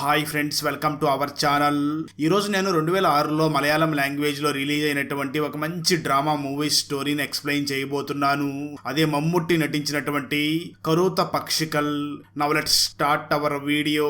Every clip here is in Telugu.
Hi friends welcome to our channel. ఈరోజు నేను రెండు వేల ఆరులో మలయాళం లాంగ్వేజ్లో రిలీజ్ అయినటువంటి ఒక మంచి డ్రామా మూవీ స్టోరీని ఎక్స్ప్లెయిన్ చేయబోతున్నాను. అదే మమ్ముట్టి నటించినటువంటి Karutha Pakshikal. Now let start our video.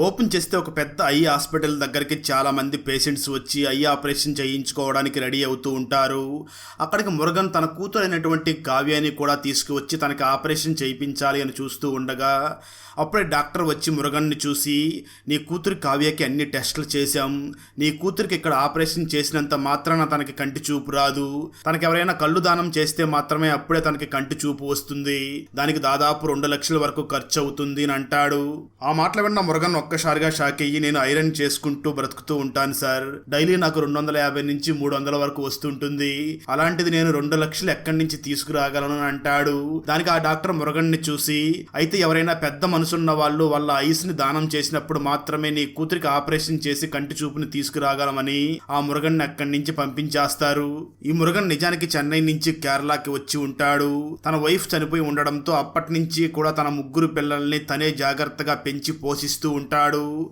Open చేస్తే ఒక పెద్ద ఐ హాస్పిటల్ దగ్గరికి చాలా మంది పేషెంట్స్ వచ్చి ఐ ఆపరేషన్ చేయించుకోవడానికి రెడీ అవుతూ ఉంటారు. అక్కడికి మురుగన్ తన కూతురు అయినటువంటి కావ్యాన్ని కూడా తీసుకువచ్చి తనకి ఆపరేషన్ చేయించాలి అని చూస్తూ ఉండగా అప్పుడే డాక్టర్ వచ్చి మురుగన్ని చూసి నీ కూతురు కావ్యకి అన్ని టెస్టులు చేశాం. నీ కూతురికి ఇక్కడ ఆపరేషన్ చేసినంత మాత్రాన తనకి కంటి చూపు రాదు. తనకి ఎవరైనా కళ్ళు దానం చేస్తే మాత్రమే అప్పుడే తనకి కంటి చూపు వస్తుంది. దానికి దాదాపు రెండు లక్షల వరకు ఖర్చు అవుతుంది అని అంటాడు. ఆ మాటలు విన్న మురుగన్ ఒక్కసారిగా షాక్ అయ్యి నేను ఐరన్ చేసుకుంటూ బ్రతుకుతూ ఉంటాను సార్. డైలీ నాకు రెండు వందల యాభై నుంచి మూడు వందల వరకు వస్తుంటుంది. అలాంటిది నేను రెండు లక్షలు ఎక్కడి నుంచి తీసుకురాగలను అంటాడు. దానికి ఆ డాక్టర్ మురగణ్ణి చూసి అయితే ఎవరైనా పెద్ద మనసున్న వాళ్ళు వాళ్ళ ఐస్ని దానం చేసినప్పుడు మాత్రమే నీ కూతురికి ఆపరేషన్ చేసి కంటి చూపుని తీసుకురాగలమని ఆ మురుగన్ని అక్కడి నుంచి పంపించేస్తారు. ఈ మురగన్ నిజానికి చెన్నై నుంచి కేరళకి వచ్చి ఉంటాడు. తన వైఫ్ చనిపోయి ఉండడంతో అప్పటి నుంచి కూడా తన ముగ్గురు పిల్లల్ని తనే జాగ్రత్తగా పెంచి పోషిస్తూ ఉంటాడు.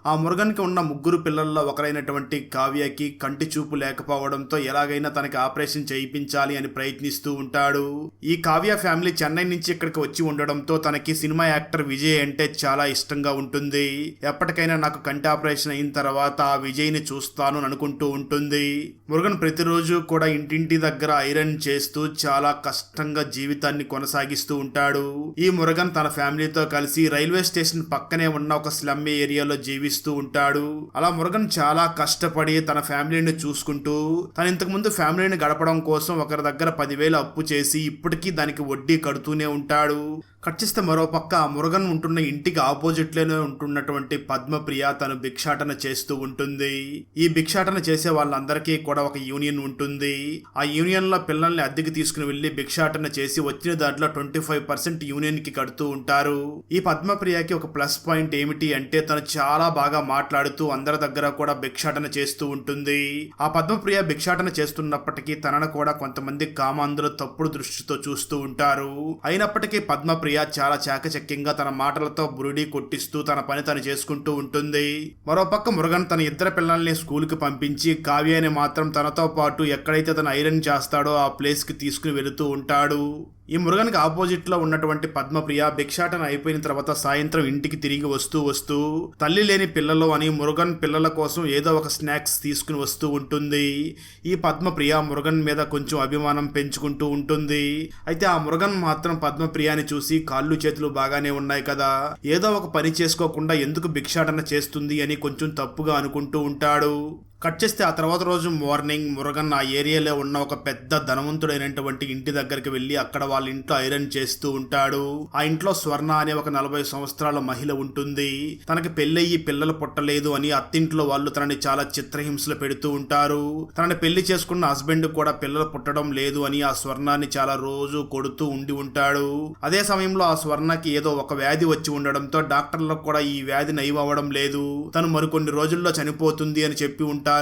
ఆ మురుగన్కి ఉన్న ముగ్గురు పిల్లల్లో ఒకరైనటువంటి కావ్యకి కంటి చూపు లేకపోవడంతో ఎలాగైనా తనకి ఆపరేషన్ చేయించాలి అని ప్రయత్నిస్తూ ఉంటాడు. ఈ కావ్య ఫ్యామిలీ చెన్నై నుంచి ఇక్కడికి వచ్చి ఉండడంతో తనకి సినిమా యాక్టర్ విజయ్ అంటే చాలా ఇష్టంగా ఉంటుంది. ఎప్పటికైనా నాకు కంటి ఆపరేషన్ అయిన తర్వాత ఆ విజయ్ని చూస్తాను అనుకుంటూ ఉంటుంది. మురుగన్ ప్రతిరోజు కూడా ఇంటింటి దగ్గర ఐరన్ చేస్తూ చాలా కష్టంగా జీవితాన్ని కొనసాగిస్తూ ఉంటాడు. ఈ మురుగన్ తన ఫ్యామిలీతో కలిసి రైల్వే స్టేషన్ పక్కనే ఉన్న ఒక స్లమ్ ఏరియా ఏరియాలో జీవిస్తూ ఉంటాడు. అలా మురుగన్ చాలా కష్టపడి తన ఫ్యామిలీని చూసుకుంటూ తను ఇంతకు ముందు ఫ్యామిలీని గడపడం కోసం ఒకరి దగ్గర పదివేలు అప్పు చేసి ఇప్పటికీ దానికి వడ్డీ కడుతూనే ఉంటాడు. కట్ చేస్తే మరో పక్క మురుగన్ ఉంటున్న ఇంటికి ఆపోజిట్లోనే ఉంటున్నటువంటి పద్మప్రియ తను భిక్షాటన చేస్తూ ఉంటుంది. ఈ భిక్షాటన చేసే వాళ్ళందరికీ కూడా ఒక యూనియన్ ఉంటుంది. ఆ యూనియన్లో పిల్లల్ని అద్దెకి తీసుకుని వెళ్ళి భిక్షాటన చేసి వచ్చిన దాంట్లో ట్వంటీ ఫైవ్ పర్సెంట్ యూనియన్కి కడుతూ ఉంటారు. ఈ పద్మప్రియకి ఒక ప్లస్ పాయింట్ ఏమిటి అంటే తను చాలా బాగా మాట్లాడుతూ అందరి దగ్గర కూడా భిక్షాటన చేస్తూ ఉంటుంది. ఆ పద్మప్రియ భిక్షాటన చేస్తున్నప్పటికీ తనను కూడా కొంతమంది కామాంధులు తప్పుడు దృష్టితో చూస్తూ ఉంటారు. అయినప్పటికీ పద్మప్రియ చాలా చాకచక్యంగా తన మాటలతో బురుడి కొట్టిస్తూ తన పని తను చేసుకుంటూ ఉంటుంది. మరోపక్క మురుగన్ తన ఇద్దరు పిల్లల్ని స్కూల్కి పంపించి కావ్యాన్ని మాత్రం తనతో పాటు ఎక్కడైతే తను ఐరన్ చేస్తాడో ఆ ప్లేస్కి తీసుకుని వెళుతూ ఉంటాడు. ఈ మురుగన్కి ఆపోజిట్లో ఉన్నటువంటి పద్మప్రియ భిక్షాటన అయిపోయిన తర్వాత సాయంత్రం ఇంటికి తిరిగి వస్తూ వస్తూ తల్లి లేని పిల్లలు అని మురుగన్ పిల్లల కోసం ఏదో ఒక స్నాక్స్ తీసుకుని వస్తూ ఉంటుంది. ఈ పద్మప్రియ మురుగన్ మీద కొంచెం అభిమానం పెంచుకుంటూ ఉంటుంది. అయితే ఆ మురుగన్ మాత్రం పద్మప్రియాని చూసి కాళ్ళు చేతులు బాగానే ఉన్నాయి కదా. ఏదో ఒక పని చేసుకోకుండా ఎందుకు భిక్షాటన చేస్తుంది అని కొంచెం తప్పుగా అనుకుంటూ ఉంటాడు. కట్ చేస్తే ఆ తర్వాత రోజు మార్నింగ్ మురుగన్ ఆ ఏరియాలో ఉన్న ఒక పెద్ద ధనవంతుడైనటువంటి ఇంటి దగ్గరికి వెళ్ళి అక్కడ వాళ్ళ ఇంట్లో ఐరన్ చేస్తూ ఉంటాడు. ఆ ఇంట్లో స్వర్ణ అనే ఒక నలభై సంవత్సరాల మహిళ ఉంటుంది. తనకి పెళ్ళయ్యి పిల్లలు పుట్టలేదు అని అత్తింట్లో వాళ్ళు తనని చాలా చిత్రహింసలు పెడుతూ ఉంటారు. తనని పెళ్ళి చేసుకున్న హస్బెండ్ కూడా పిల్లలు పుట్టడం లేదు అని ఆ స్వర్ణాన్ని చాలా రోజు కొడుతూ ఉండి ఉంటాడు. అదే సమయంలో ఆ స్వర్ణకి ఏదో ఒక వ్యాధి వచ్చి ఉండడంతో డాక్టర్లకు కూడా ఈ వ్యాధి నయమవ్వడం లేదు. తను మరికొన్ని రోజుల్లో చనిపోతుంది అని చెప్పి ఉంటారు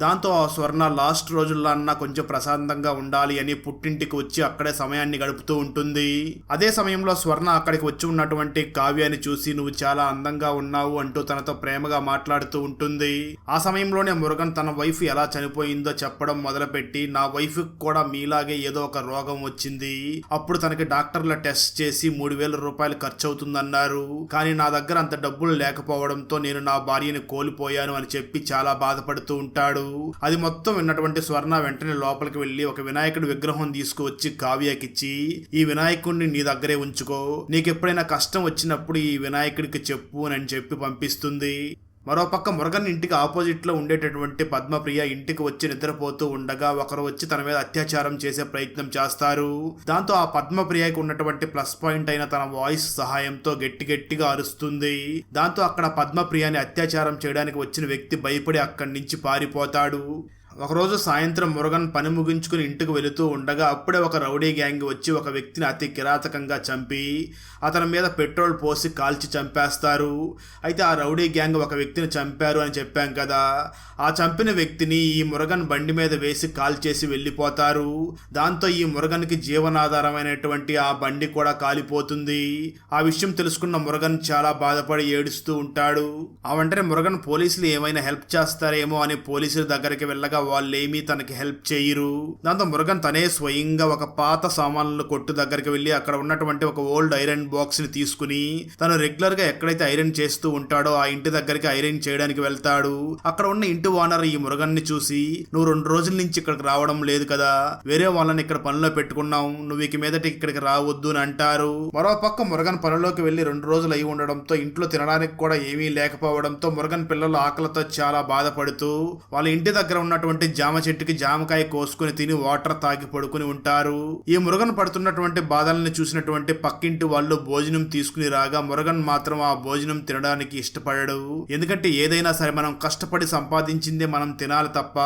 దాంతో ఆ స్వర్ణ లాస్ట్ రోజుల్లో అన్నా కొంచెం ప్రశాంతంగా ఉండాలి అని పుట్టింటికి వచ్చి అక్కడే సమయాన్ని గడుపుతూ ఉంటుంది. అదే సమయంలో స్వర్ణ అక్కడికి వచ్చి ఉన్నటువంటి కావ్యాన్ని చూసి నువ్వు చాలా అందంగా ఉన్నావు అంటూ తనతో ప్రేమగా మాట్లాడుతూ ఉంటుంది. ఆ సమయంలోనే మురుగన్ తన వైఫ్ ఎలా చనిపోయిందో చెప్పడం మొదలుపెట్టి నా వైఫ్ కూడా మీలాగే ఏదో ఒక రోగం వచ్చింది. అప్పుడు తనకి డాక్టర్ల టెస్ట్ చేసి మూడు వేల రూపాయలు ఖర్చు అవుతుందన్నారు కానీ నా దగ్గర అంత డబ్బులు లేకపోవడంతో నేను నా భార్యని కోల్పోయాను అని చెప్పి చాలా బాధపడుతూ ఉంటాడు. అది మొత్తం విన్నటువంటి స్వర్ణ వెంటనే లోపలికి వెళ్ళి ఒక వినాయకుడి విగ్రహం తీసుకువచ్చి కావ్యకిచ్చి ఈ వినాయకుడిని నీ దగ్గరే ఉంచుకో. నీకు ఎప్పుడైనా కష్టం వచ్చినప్పుడు ఈ వినాయకుడికి చెప్పు అని చెప్పి పంపిస్తుంది. మరోపక్క మురగన్ ఇంటికి ఆపోజిట్లో ఉండేటటువంటి పద్మప్రియ ఇంటికి వచ్చి నిద్రపోతూ ఉండగా ఒకరు వచ్చి తన మీద అత్యాచారం చేసే ప్రయత్నం చేస్తారు. దాంతో ఆ పద్మప్రియకి ఉన్నటువంటి ప్లస్ పాయింట్ అయిన తన వాయిస్ సహాయంతో గట్టి గట్టిగా అరుస్తుంది. దాంతో అక్కడ పద్మప్రియని అత్యాచారం చేయడానికి వచ్చిన వ్యక్తి భయపడి అక్కడి నుంచి పారిపోతాడు. ఒకరోజు సాయంత్రం మురుగన్ పని ముగించుకుని ఇంటికి వెళుతూ ఉండగా అప్పుడే ఒక రౌడీ గ్యాంగ్ వచ్చి ఒక వ్యక్తిని అతి కిరాతకంగా చంపి అతని మీద పెట్రోల్ పోసి కాల్చి చంపేస్తారు. అయితే ఆ రౌడీ గ్యాంగ్ ఒక వ్యక్తిని చంపారు అని చెప్పాం కదా. ఆ చంపిన వ్యక్తిని ఈ మురగన్ బండి మీద వేసి కాల్చేసి వెళ్ళిపోతారు. దాంతో ఈ మురగన్కి జీవనాధారమైనటువంటి ఆ బండి కూడా కాలిపోతుంది. ఆ విషయం తెలుసుకున్న మురగన్ చాలా బాధపడి ఏడుస్తూ ఉంటాడు. ఆ వెంటనే మురగన్ పోలీసులు ఏమైనా హెల్ప్ చేస్తారేమో అని పోలీసుల దగ్గరికి వెళ్ళగా వాళ్ళేమీ తనకి హెల్ప్ చేయరు. దాంతో మురగన్ తనే స్వయంగా ఒక పాత సామాన్ల కొట్టు దగ్గరికి వెళ్ళి అక్కడ ఉన్నటువంటి ఒక ఓల్డ్ ఐరన్ బాక్స్ని తీసుకుని తను రెగ్యులర్గా ఎక్కడైతే ఐరన్ చేస్తూ ఉంటాడో ఆ ఇంటి దగ్గరికి ఐరన్ చేయడానికి వెళ్తాడు. అక్కడ ఉన్న ఇంటి ఓనర్ ఈ మురగన్ని చూసి నువ్వు రెండు రోజుల నుంచి ఇక్కడికి రావడం లేదు కదా. వేరే వాళ్ళని ఇక్కడ పనిలో పెట్టుకున్నావు నువ్వు ఇక మీదట ఇక్కడికి రావద్దు అని అంటారు. మరో పక్క మురగన్ పనిలోకి వెళ్ళి రెండు రోజులు అయి ఉండడంతో ఇంట్లో తినడానికి కూడా ఏమీ లేకపోవడంతో మురగన్ పిల్లలు ఆకలితో చాలా బాధపడుతూ వాళ్ళ ఇంటి దగ్గర ఉన్నటువంటి జామ చెట్టుకి జామకాయ కోసుకుని తిని వాటర్ తాగి పడుకుని ఉంటారు. ఈ మురగన్ పడుతున్నటువంటి బాధల్ని చూసినటువంటి పక్కింటి వాళ్ళు భోజనం తీసుకుని రాగా మురగన్ మాత్రం ఆ భోజనం తినడానికి ఇష్టపడడు. ఎందుకంటే ఏదైనా సరే మనం కష్టపడి సంపాదించిందే మనం తినాలి తప్ప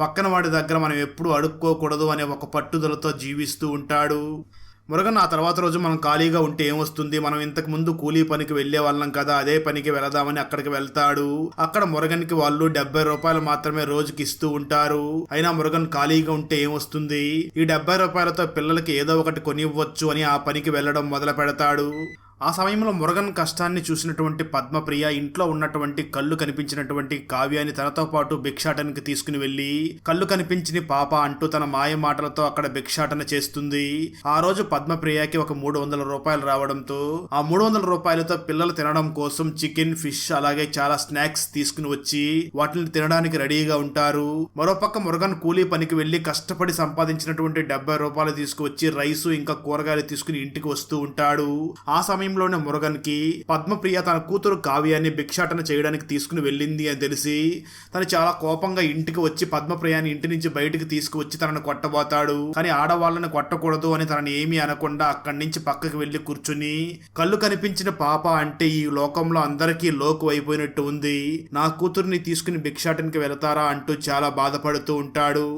పక్కన వాడి దగ్గర మనం ఎప్పుడు అడుక్కోకూడదు అనే ఒక పట్టుదలతో జీవిస్తూ ఉంటాడు. మురగన్ ఆ తర్వాత రోజు మనం ఖాళీగా ఉంటే ఏం వస్తుంది? మనం ఇంతకు ముందు కూలీ పనికి వెళ్ళే వాళ్ళం కదా అదే పనికి వెళదామని అక్కడికి వెళ్తాడు. అక్కడ మురగన్కి వాళ్ళు డెబ్బై రూపాయలు మాత్రమే రోజుకి ఇస్తూ ఉంటారు. అయినా మురగన్ ఖాళీగా ఉంటే ఏం వస్తుంది? ఈ డెబ్బై రూపాయలతో పిల్లలకి ఏదో ఒకటి కొనివ్వచ్చు అని ఆ పనికి వెళ్ళడం మొదలు పెడతాడు ఆ సమయంలో మురగన్ కష్టాన్ని చూసినటువంటి పద్మప్రియ ఇంట్లో ఉన్నటువంటి కళ్ళు కనిపించినటువంటి కావ్యాన్ని తనతో పాటు భిక్షాటనకి తీసుకుని వెళ్ళి కళ్ళు కనిపించిన పాప అంటూ తన మాయ మాటలతో అక్కడ భిక్షాటన చేస్తుంది. ఆ రోజు పద్మప్రియకి ఒక మూడు వందల రూపాయలు రావడంతో ఆ మూడు వందల రూపాయలతో పిల్లలు తినడం కోసం చికెన్ ఫిష్ అలాగే చాలా స్నాక్స్ తీసుకుని వచ్చి వాటిని తినడానికి రెడీగా ఉంటారు. మరోపక్క మురగన్ కూలీ పనికి వెళ్ళి కష్టపడి సంపాదించినటువంటి డెబ్బై రూపాయలు తీసుకువచ్చి రైసు ఇంకా కూరగాయలు తీసుకుని ఇంటికి వస్తూ ఉంటాడు. ఆ సమయం సమయంలోనే మురగన్కి పద్మప్రియ తన కూతురు కావ్యాన్ని భిక్షాటన చేయడానికి తీసుకుని వెళ్ళింది అని తెలిసి తను చాలా కోపంగా ఇంటికి వచ్చి పద్మప్రియాని ఇంటి నుంచి బయటికి తీసుకువచ్చి తనను కొట్టబోతాడు. కానీ ఆడవాళ్ళని కొట్టకూడదు అని తనని ఏమీ అనకుండా అక్కడి నుంచి పక్కకి వెళ్ళి కూర్చుని కళ్ళు కనిపించిన పాప అంటే ఈ లోకంలో అందరికీ లోకు అయిపోయినట్టు ఉంది. నా కూతుర్ని తీసుకుని భిక్షాటనకి వెళతారా అంటూ చాలా బాధపడుతూ ఉంటాడు.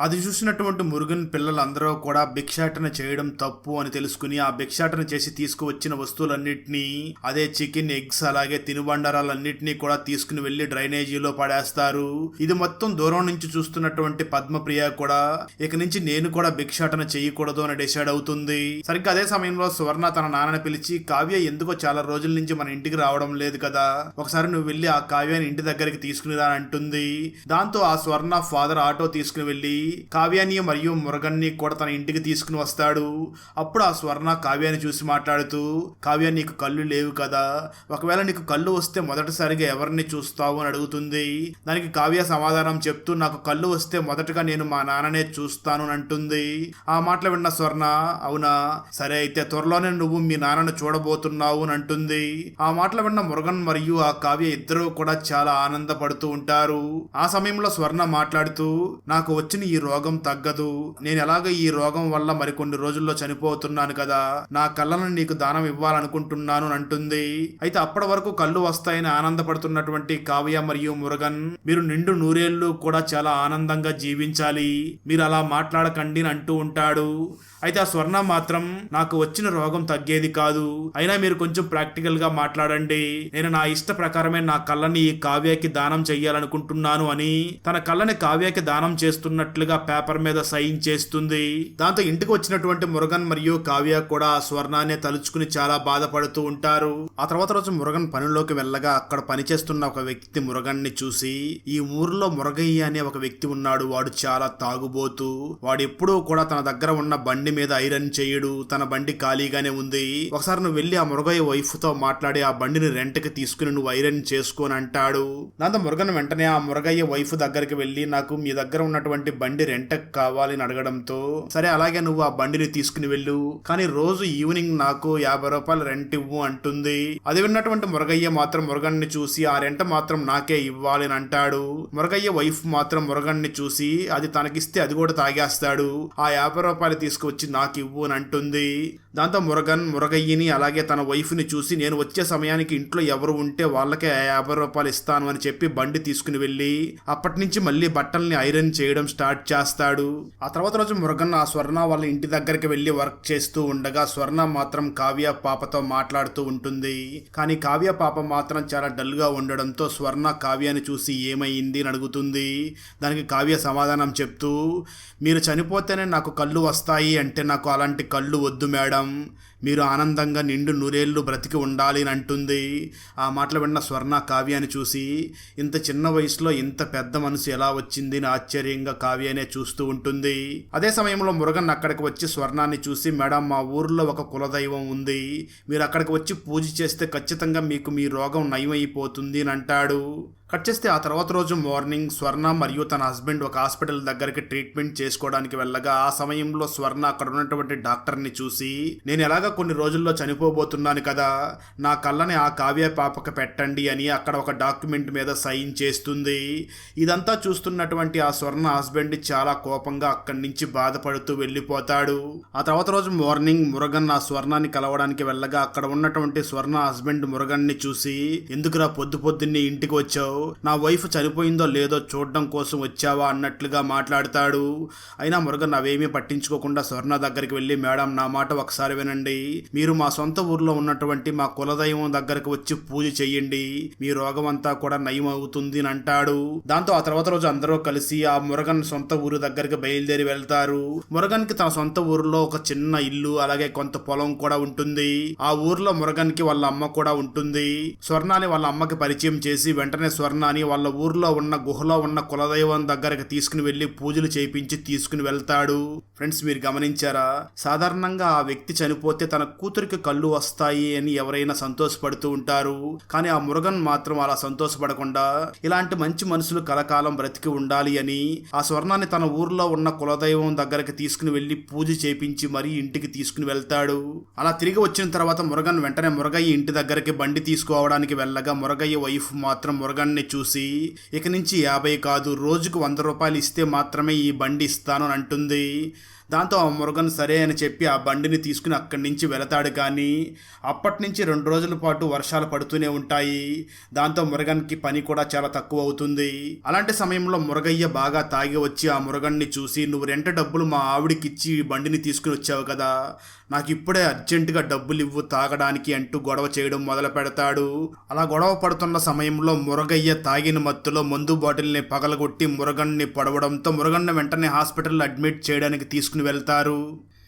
అది చూసినటువంటి మురుగన్ పిల్లలందరూ కూడా భిక్షాటన చేయడం తప్పు అని తెలుసుకుని ఆ భిక్షాటన చేసి తీసుకువచ్చిన వస్తువులన్నింటినీ అదే చికెన్ ఎగ్స్ అలాగే తినుబండారాలన్నింటినీ కూడా తీసుకుని వెళ్ళి డ్రైనేజీలో పడేస్తారు. ఇది మొత్తం దూరం నుంచి చూస్తున్నటువంటి పద్మప్రియ కూడా ఇక నుంచి నేను కూడా భిక్షాటన చేయకూడదు అని డిసైడ్ అవుతుంది. సరిగ్గా అదే సమయంలో సువర్ణ తన నాన్నని పిలిచి కావ్య ఎందుకో చాలా రోజుల నుంచి మన ఇంటికి రావడం లేదు కదా. ఒకసారి నువ్వు వెళ్ళి ఆ కావ్యాన్ని ఇంటి దగ్గరికి తీసుకుని రా అని అంటుంది. దాంతో ఆ స్వర్ణ ఫాదర్ ఆటో తీసుకుని వెళ్ళి కావ్యాన్ని మరియు మురగన్ని కూడా తన ఇంటికి తీసుకుని వస్తాడు. అప్పుడు ఆ స్వర్ణ కావ్యాన్ని చూసి మాట్లాడుతూ కావ్య నీకు కళ్ళు లేవు కదా. ఒకవేళ నీకు కళ్ళు వస్తే మొదటిసారిగా ఎవరిని చూస్తావు? అని అడుగుతుంది. దానికి కావ్య సమాధానం చెప్తూ నాకు కళ్ళు వస్తే మొదటగా నేను మా నాన్ననే చూస్తాను అని అంటుంది. ఆ మాటలు విన్న స్వర్ణ అవునా? సరే అయితే త్వరలోనే నువ్వు మీ నాన్నను చూడబోతున్నావు అని అంటుంది. ఆ మాటలు విన్న మురుగన్ మరియు ఆ కావ్య ఇద్దరూ కూడా చాలా ఆనందపడుతూ ఉంటారు. ఆ సమయంలో స్వర్ణ మాట్లాడుతూ నాకు వచ్చిన ఈ ఈ రోగం తగ్గదు. నేను ఎలాగ ఈ రోగం వల్ల మరికొన్ని రోజుల్లో చనిపోతున్నాను కదా? నా కళ్ళను నీకు దానం ఇవ్వాలనుకుంటున్నాను అని అంటుంది. అయితే అప్పటి వరకు కళ్ళు వస్తాయని ఆనందపడుతున్నటువంటి కావ్య మరియు మురుగన్ మీరు నిండు నూరేళ్ళు కూడా చాలా ఆనందంగా జీవించాలి. మీరు అలా మాట్లాడకండి అని అంటూ ఉంటాడు. అయితే ఆ స్వర్ణ మాత్రం నాకు వచ్చిన రోగం తగ్గేది కాదు. అయినా మీరు కొంచెం ప్రాక్టికల్గా మాట్లాడండి. నేను నా ఇష్ట ప్రకారమే నా కళ్ళని ఈ కావ్యకి దానం చెయ్యాలనుకుంటున్నాను అని తన కళ్ళని కావ్యకి దానం చేస్తున్నట్లు చేస్తున్నట్లుగా పేపర్ మీద సైన్ చేస్తుంది. దాంతో ఇంటికి వచ్చినటువంటి మురుగన్ మరియు కావ్య కూడా ఆ స్వర్ణాన్ని తలుచుకుని చాలా బాధపడుతూ ఉంటారు. ఆ తర్వాత రోజు మురుగన్ పనిలోకి వెళ్ళగా అక్కడ పనిచేస్తున్న ఒక వ్యక్తి మురుగన్ని చూసి ఈ ఊర్లో మురగయ్య అనే ఒక వ్యక్తి ఉన్నాడు. వాడు చాలా తాగుబోతూ. వాడు ఎప్పుడూ కూడా తన దగ్గర ఉన్న బండి మీద ఐరన్ చేయడు. తన బండి ఖాళీగానే ఉంది. ఒకసారి నువ్వు వెళ్ళి ఆ మురగయ్య వైఫ్తో మాట్లాడి ఆ బండిని రెంట్కి తీసుకుని నువ్వు ఐరన్ చేసుకోని అంటాడు. దాంతో మురుగన్ వెంటనే ఆ మురగయ్య వైఫ్ దగ్గరికి వెళ్ళి నాకు మీ దగ్గర ఉన్నటువంటి బండి బండి రెంటకు కావాలని అడగడంతో సరే అలాగే నువ్వు ఆ బండిని తీసుకుని వెళ్ళు కానీ రోజు ఈవినింగ్ నాకు యాభై రూపాయలు రెంట్ ఇవ్వు అంటుంది. అది విన్నటువంటి మురగయ్య మాత్రం మురగన్ని చూసి ఆ రెంట్ మాత్రం నాకే ఇవ్వాలి అని అంటాడు. మురగయ్య వైఫ్ మాత్రం మురగన్ని చూసి అది తనకిస్తే అది కూడా తాగేస్తాడు. ఆ యాభై రూపాయలు తీసుకువచ్చి నాకు ఇవ్వు అని అంటుంది. దాంతో మురగన్ మురగయ్యని అలాగే తన వైఫ్ని చూసి నేను వచ్చే సమయానికి ఇంట్లో ఎవరు ఉంటే వాళ్ళకే యాభై రూపాయలు ఇస్తాను అని చెప్పి బండి తీసుకుని వెళ్ళి అప్పటి నుంచి మళ్ళీ బట్టల్ని ఐరన్ చేయడం స్టార్ట్ చేస్తాడు. ఆ తర్వాత రోజు మురగన్ ఆ స్వర్ణ వాళ్ళ ఇంటి దగ్గరికి వెళ్ళి వర్క్ చేస్తూ ఉండగా స్వర్ణ మాత్రం కావ్య పాపతో మాట్లాడుతూ ఉంటుంది. కానీ కావ్య పాప మాత్రం చాలా డల్గా ఉండడంతో స్వర్ణ కావ్యాన్ని చూసి ఏమైంది అని అడుగుతుంది. దానికి కావ్య సమాధానం చెప్తూ మీరు చనిపోతేనే నాకు కళ్ళు వస్తాయి అంటే నాకు అలాంటి కళ్ళు వద్దు మేడం. మీరు ఆనందంగా నిండు నూరేళ్ళు బ్రతికి ఉండాలి అని అంటుంది. ఆ మాటలు విన్న స్వర్ణ కావ్యాన్ని చూసి ఇంత చిన్న వయసులో ఇంత పెద్ద మనసు ఎలా వచ్చింది అని ఆశ్చర్యంగా కావ్యానే చూస్తూ ఉంటుంది. అదే సమయంలో మురుగన్ అక్కడికి వచ్చి స్వర్ణాన్ని చూసి మేడం మా ఊర్లో ఒక కులదైవం ఉంది. మీరు అక్కడికి వచ్చి పూజ చేస్తే ఖచ్చితంగా మీకు మీ రోగం నయమైపోతుంది అని అంటాడు. కట్ చేస్తే ఆ తర్వాత రోజు మార్నింగ్ స్వర్ణ మరియు తన హస్బెండ్ ఒక హాస్పిటల్ దగ్గరికి ట్రీట్మెంట్ చేసుకోవడానికి వెళ్ళగా ఆ సమయంలో స్వర్ణ అక్కడ ఉన్నటువంటి డాక్టర్ని చూసి నేను ఎలాగ కొన్ని రోజుల్లో చనిపోబోతున్నాను కదా నా కళ్ళని ఆ కావ్య పాపకు పెట్టండి అని అక్కడ ఒక డాక్యుమెంట్ మీద సైన్ చేస్తుంది. ఇదంతా చూస్తున్నటువంటి ఆ స్వర్ణ హస్బెండ్ చాలా కోపంగా అక్కడి నుంచి బాధపడుతూ వెళ్ళిపోతాడు. ఆ తర్వాత రోజు మార్నింగ్ మురగన్ ఆ స్వర్ణాన్ని కలవడానికి వెళ్ళగా అక్కడ ఉన్నటువంటి స్వర్ణ హస్బెండ్ మురగన్ని చూసి ఎందుకురా పొద్దు పొద్దున్నే ఇంటికి వచ్చావు? నా వైఫ్ చనిపోయిందో లేదో చూడడం కోసం వచ్చావా అన్నట్లుగా మాట్లాడతాడు. అయినా మురుగన్ అవేమీ పట్టించుకోకుండా స్వర్ణ దగ్గరికి వెళ్ళి మేడం నా మాట ఒకసారి వినండి. మీరు మా సొంత ఊర్లో ఉన్నటువంటి మా కులదైవం దగ్గరకు వచ్చి పూజ చెయ్యండి మీ రోగం అంతా కూడా నయం అవుతుంది అని అంటాడు. దాంతో ఆ తర్వాత రోజు అందరూ కలిసి ఆ మురగన్ సొంత ఊరు దగ్గరికి బయలుదేరి వెళ్తారు. మురగన్కి తన సొంత ఊరిలో ఒక చిన్న ఇల్లు అలాగే కొంత పొలం కూడా ఉంటుంది. ఆ ఊర్లో మురగన్కి వాళ్ళ అమ్మ కూడా ఉంటుంది. స్వర్ణాన్ని వాళ్ళ అమ్మకి పరిచయం చేసి వెంటనే స్వర్ణ స్వర్ణాన్ని వాళ్ళ ఊర్లో ఉన్న గుహలో ఉన్న కులదైవం దగ్గరకు తీసుకుని వెళ్ళి పూజలు చేయించి తీసుకుని వెళ్తాడు. ఫ్రెండ్స్ మీరు గమనించారా? సాధారణంగా ఆ వ్యక్తి చనిపోతే తన కూతురికి కళ్ళు వస్తాయి అని ఎవరైనా సంతోషపడుతూ ఉంటారు. కానీ ఆ మురుగన్ మాత్రం అలా సంతోషపడకుండా ఇలాంటి మంచి మనుషులు కలకాలం బ్రతికి ఉండాలి అని ఆ స్వర్ణాన్ని తన ఊర్లో ఉన్న కులదైవం దగ్గరికి తీసుకుని వెళ్ళి పూజ చేపించి మరీ ఇంటికి తీసుకుని వెళ్తాడు. అలా తిరిగి వచ్చిన తర్వాత మురగన్ వెంటనే మురగయ్య ఇంటి దగ్గరికి బండి తీసుకోవడానికి వెళ్ళగా మురగయ్య వైఫ్ మాత్రం మురగన్ని చూసి ఇక నుంచి యాభై కాదు రోజుకు వంద రూపాయలు ఇస్తే మాత్రమే ఈ బండి ఇస్తాను అని అంటుంది. దాంతో ఆ మురుగన్ సరే అని చెప్పి ఆ బండిని తీసుకుని అక్కడి నుంచి వెళతాడు కానీ అప్పటి నుంచి రెండు రోజుల పాటు వర్షాలు పడుతూనే ఉంటాయి. దాంతో మురగన్కి పని కూడా చాలా తక్కువ అవుతుంది. అలాంటి సమయంలో మురగయ్య బాగా తాగి వచ్చి ఆ మురగన్ని చూసి నువ్వు రెంట డబ్బులు మా ఆవిడికి ఇచ్చి బండిని తీసుకుని వచ్చావు కదా. నాకు ఇప్పుడే అర్జెంటుగా డబ్బులు ఇవ్వు తాగడానికి అంటూ గొడవ చేయడం మొదలు పెడతాడు. అలా గొడవ పడుతున్న సమయంలో మురగయ్య తాగిన మత్తులో మందు బాటిల్ని పగలగొట్టి మురగన్ని పడవడంతో మురగన్ని వెంటనే హాస్పిటల్లో అడ్మిట్ చేయడానికి తీసుకుని వెళ్తారు.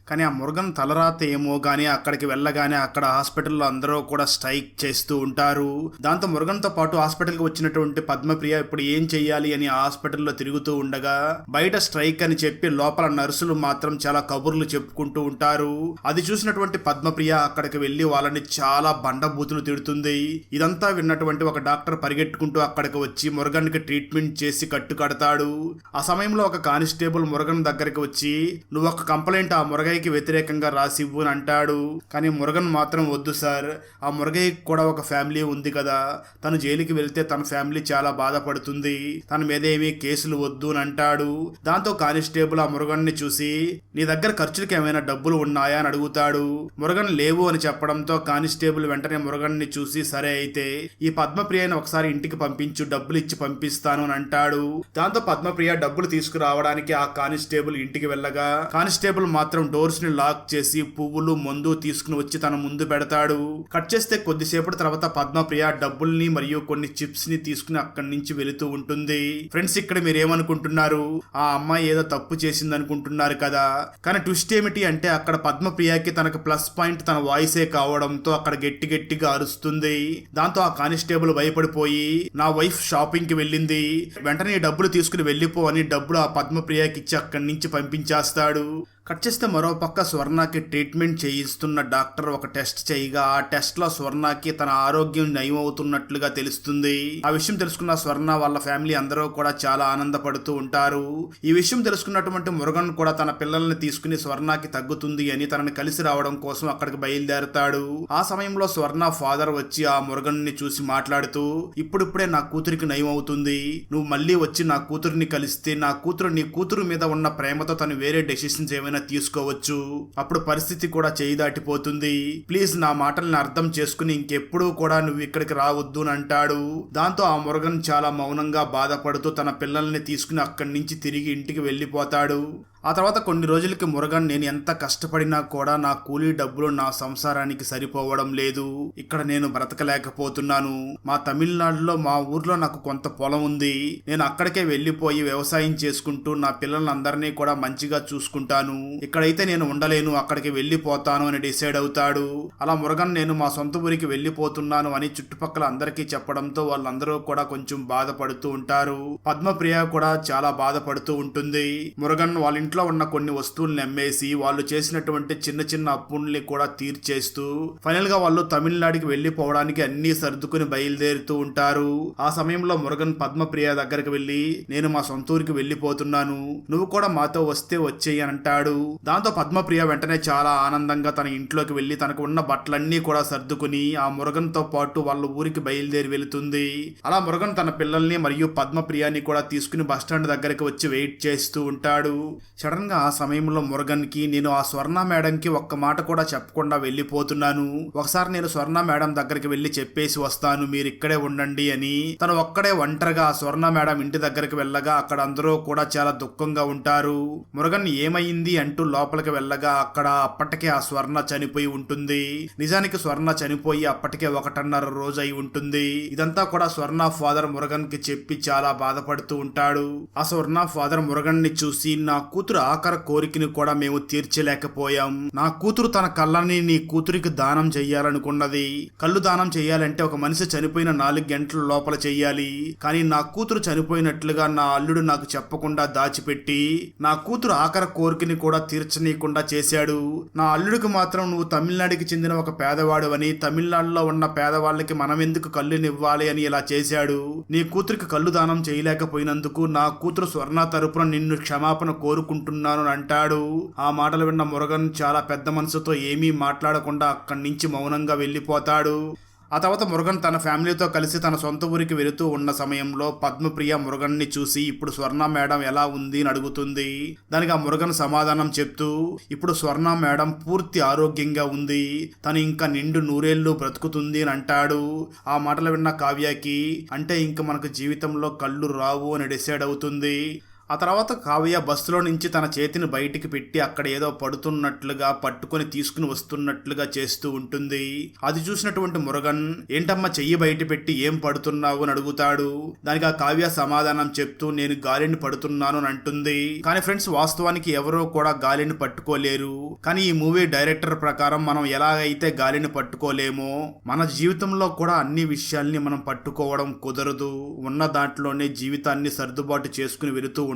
కానీ ఆ మురుగన్ తలరాత ఏమో కానీ అక్కడికి వెళ్ళగానే అక్కడ హాస్పిటల్లో అందరూ కూడా స్ట్రైక్ చేస్తూ ఉంటారు. దాంతో మురుగన్తో పాటు హాస్పిటల్కి వచ్చినటువంటి పద్మప్రియ ఇప్పుడు ఏం చెయ్యాలి అని హాస్పిటల్లో తిరుగుతూ ఉండగా బయట స్ట్రైక్ అని చెప్పి లోపల నర్సులు మాత్రం చాలా కబుర్లు చెప్పుకుంటూ ఉంటారు. అది చూసినటువంటి పద్మప్రియ అక్కడికి వెళ్ళి వాళ్ళని చాలా బండబూతులు తిడుతుంది. ఇదంతా విన్నటువంటి ఒక డాక్టర్ పరిగెట్టుకుంటూ అక్కడికి వచ్చి మురుగన్కి ట్రీట్మెంట్ చేసి కట్టు కడతాడు ఆ సమయంలో ఒక కానిస్టేబుల్ మురుగన్ దగ్గరికి వచ్చి నువ్వు ఒక కంప్లైంట్ ఆ మురగయ్యకి వ్యతిరేకంగా రాసివ్వు అని అంటాడు. కానీ మురుగన్ మాత్రం వద్దు సార్. ఆ మురగయ్యకి కూడా ఒక ఫ్యామిలీ ఉంది కదా. తను జైలుకి వెళ్తే తన ఫ్యామిలీ చాలా బాధపడుతుంది. తన మీద ఏమీ కేసులు వద్దు అని అంటాడు. దాంతో కానిస్టేబుల్ ఆ మురగన్ని చూసి నీ దగ్గర ఖర్చులకి ఏమైనా డబ్బులు ఉన్నాయా? అని అడుగుతాడు. మురుగన్ లేవు అని చెప్పడంతో కానిస్టేబుల్ వెంటనే మురగన్ని చూసి సరే అయితే ఈ పద్మప్రియని ఒకసారి ఇంటికి పంపించు డబ్బులు ఇచ్చి పంపిస్తాను అని అంటాడు. దాంతో పద్మప్రియ డబ్బులు తీసుకురావడానికి ఆ కానిస్టేబుల్ ఇంటికి వెళ్ళగా కానిస్టేబుల్ మాత్రం డోర్ డోర్స్ని లాక్ చేసి పువ్వులు మందు తీసుకుని వచ్చి తన ముందు పెడతాడు. కట్ చేస్తే కొద్దిసేపటి తర్వాత పద్మప్రియ డబ్బుల్ని మరియు కొన్ని చిప్స్ని తీసుకుని అక్కడి నుంచి వెళుతూ ఉంటుంది. ఫ్రెండ్స్ ఇక్కడ మీరు ఏమనుకుంటున్నారు ఆ అమ్మాయి ఏదో తప్పు చేసింది అనుకుంటున్నారు కదా. కానీ ట్విస్ట్ ఏమిటి అంటే అక్కడ పద్మప్రియకి తనకు ప్లస్ పాయింట్ తన వాయిసే కావడంతో అక్కడ గట్టి గట్టిగా అరుస్తుంది. దాంతో ఆ కానిస్టేబుల్ భయపడిపోయి నా వైఫ్ షాపింగ్కి వెళ్ళింది. వెంటనే డబ్బులు తీసుకుని వెళ్ళిపో అని డబ్బులు ఆ పద్మప్రియకి ఇచ్చి అక్కడి నుంచి పంపించేస్తాడు. కట్ చేస్తే మరో పక్క స్వర్ణకి ట్రీట్మెంట్ చేయిస్తున్న డాక్టర్ ఒక టెస్ట్ చేయగా ఆ టెస్ట్లో స్వర్ణకి తన ఆరోగ్యం నయం అవుతున్నట్లుగా తెలుస్తుంది. ఆ విషయం తెలుసుకున్న స్వర్ణ వాళ్ళ ఫ్యామిలీ అందరూ కూడా చాలా ఆనందపడుతూ ఉంటారు. ఈ విషయం తెలుసుకున్నటువంటి మురుగన్ కూడా తన పిల్లల్ని తీసుకుని స్వర్ణకి తగ్గుతుంది అని తనని కలిసి రావడం కోసం అక్కడికి బయలుదేరతాడు. ఆ సమయంలో స్వర్ణ ఫాదర్ వచ్చి ఆ మురుగన్ని చూసి మాట్లాడుతూ ఇప్పుడిప్పుడే నా కూతురికి నయం అవుతుంది నువ్వు మళ్ళీ వచ్చి నా కూతురిని కలిస్తే నా కూతురు నీ కూతురు మీద ఉన్న ప్రేమతో తను వేరే డెసిషన్స్ ఏమైనా తీసుకోవచ్చు? అప్పుడు పరిస్థితి కూడా చేయి దాటిపోతుంది. ప్లీజ్ నా మాటల్ని అర్థం చేసుకుని ఇంకెప్పుడూ కూడా నువ్వు ఇక్కడికి రావద్దు అని అంటాడు. దాంతో ఆ మురగన్ చాలా మౌనంగా బాధపడుతూ తన పిల్లల్ని తీసుకుని అక్కడి నుంచి తిరిగి ఇంటికి వెళ్ళిపోతాడు. ఆ తర్వాత కొన్ని రోజులకి మురగన్ నేను ఎంత కష్టపడినా కూడా నా కూలీ డబ్బులు నా సంసారానికి సరిపోవడం లేదు. ఇక్కడ నేను బ్రతకలేకపోతున్నాను. మా తమిళనాడులో మా ఊర్లో నాకు కొంత పొలం ఉంది. నేను అక్కడికే వెళ్ళిపోయి వ్యవసాయం చేసుకుంటూ నా పిల్లలందరినీ కూడా మంచిగా చూసుకుంటాను. ఇక్కడైతే నేను ఉండలేను అక్కడికి వెళ్ళిపోతాను అని డిసైడ్ అవుతాడు. అలా మురగన్ నేను మా సొంత ఊరికి వెళ్ళిపోతున్నాను అని చుట్టుపక్కల అందరికీ చెప్పడంతో వాళ్ళందరూ కూడా కొంచెం బాధపడుతూ ఉంటారు. పద్మప్రియ కూడా చాలా బాధపడుతూ ఉంటుంది. మురగన్ వాళ్ళ ఇంట్లో ఉన్న కొన్ని వస్తువుల్ని అమ్మేసి వాళ్ళు చేసినటువంటి చిన్న చిన్న అప్పుల్ని కూడా తీర్చేస్తూ ఫైనల్గా వాళ్ళు తమిళనాడుకి వెళ్ళిపోవడానికి అన్ని సర్దుకుని బయలుదేరుతూ ఉంటారు. ఆ సమయంలో మురుగన్ పద్మప్రియ దగ్గరికి వెళ్ళి నేను మా సొంత ఊరికి వెళ్ళిపోతున్నాను. నువ్వు కూడా మాతో వస్తే వచ్చేయి అని అంటాడు. దాంతో పద్మప్రియ వెంటనే చాలా ఆనందంగా తన ఇంట్లోకి వెళ్ళి తనకు ఉన్న బట్టలన్నీ కూడా సర్దుకుని ఆ మురుగన్తో పాటు వాళ్ళ ఊరికి బయలుదేరి వెళుతుంది. అలా మురుగన్ తన పిల్లల్ని మరియు పద్మప్రియాని కూడా తీసుకుని బస్టాండ్ దగ్గరికి వచ్చి వెయిట్ చేస్తూ ఉంటాడు. సడన్గా ఆ సమయంలో మురుగన్కి నేను ఆ స్వర్ణ మేడం కి ఒక్క మాట కూడా చెప్పకుండా వెళ్ళిపోతున్నాను. ఒకసారి నేను స్వర్ణ మేడం దగ్గరికి వెళ్ళి చెప్పేసి వస్తాను మీరు ఇక్కడే ఉండండి అని. తను ఒక్కడే ఒంటరిగా ఆ స్వర్ణ మేడం ఇంటి దగ్గరికి వెళ్ళగా అక్కడ అందరూ కూడా చాలా దుఃఖంగా ఉంటారు. మురగన్ ఏమైంది అంటూ లోపలికి వెళ్ళగా అక్కడ అప్పటికే ఆ స్వర్ణ చనిపోయి ఉంటుంది. నిజానికి స్వర్ణ చనిపోయి అప్పటికే ఒకటన్నర రోజు అయి ఉంటుంది. ఇదంతా కూడా స్వర్ణ ఫాదర్ మురగన్కి చెప్పి చాలా బాధపడుతూ ఉంటాడు. ఆ స్వర్ణ ఫాదర్ మురగన్ని చూసి నా కూతురు ఆఖరి కోరికని కూడా మేము తీర్చలేకపోయాం. నా కూతురు తన కళ్ళని నీ కూతురికి దానం చెయ్యాలనుకున్నది. కళ్ళు దానం చెయ్యాలంటే ఒక మనిషి చనిపోయిన నాలుగు గంటల లోపల చెయ్యాలి. కానీ నా కూతురు చనిపోయినట్లుగా నా అల్లుడు నాకు చెప్పకుండా దాచిపెట్టి నా కూతురు ఆఖరి కోరికని కూడా తీర్చనీయకుండా చేశాడు. నా అల్లుడికి మాత్రం నువ్వు తమిళనాడుకి చెందిన ఒక పేదవాడు అని తమిళనాడులో ఉన్న పేదవాళ్ళకి మనం ఎందుకు కళ్ళునివ్వాలి అని ఇలా చేశాడు. నీ కూతురికి కళ్ళు దానం చేయలేకపోయినందుకు నా కూతురు స్వర్ణ తరపున నిన్ను క్షమాపణ కోరుకుంటున్నాను. అని అంటాడు. ఆ మాటలు విన్న మురుగన్ చాలా పెద్ద మనసుతో ఏమీ మాట్లాడకుండా అక్కడి నుంచి మౌనంగా వెళ్ళిపోతాడు. ఆ తర్వాత మురుగన్ తన ఫ్యామిలీతో కలిసి తన సొంత ఊరికి వెళుతూ ఉన్న సమయంలో పద్మప్రియ మురుగన్ని చూసి ఇప్పుడు స్వర్ణ మేడం ఎలా ఉంది? అని అడుగుతుంది. దానికి ఆ మురుగన్ సమాధానం చెప్తూ ఇప్పుడు స్వర్ణ మేడం పూర్తి ఆరోగ్యంగా ఉంది. తను ఇంకా నిండు నూరేళ్ళు బ్రతుకుతుంది అని అంటాడు. ఆ మాటలు విన్న కావ్యకి అంటే ఇంకా మనకు జీవితంలో కళ్ళు రావు అని డిసైడ్ అవుతుంది. ఆ తర్వాత కావ్య బస్సులో నుంచి తన చేతిని బయటికి పెట్టి అక్కడ ఏదో పడుతున్నట్లుగా పట్టుకొని తీసుకుని వస్తున్నట్లుగా చేస్తూ ఉంటుంది. అది చూసినటువంటి మురగన్ ఏంటమ్మా చెయ్యి బయట పెట్టి ఏం పడుతున్నావు అని అడుగుతాడు. దానికి ఆ కావ్య సమాధానం చెప్తూ నేను గాలిని పడుతున్నాను అని అంటుంది. కానీ ఫ్రెండ్స్ వాస్తవానికి ఎవరో కూడా గాలిని పట్టుకోలేరు. కానీ ఈ మూవీ డైరెక్టర్ ప్రకారం మనం ఎలాగైతే గాలిని పట్టుకోలేమో మన జీవితంలో కూడా అన్ని విషయాల్ని మనం పట్టుకోవడం కుదరదు. ఉన్న దాంట్లోనే జీవితాన్ని సర్దుబాటు చేసుకుని వెళుతూ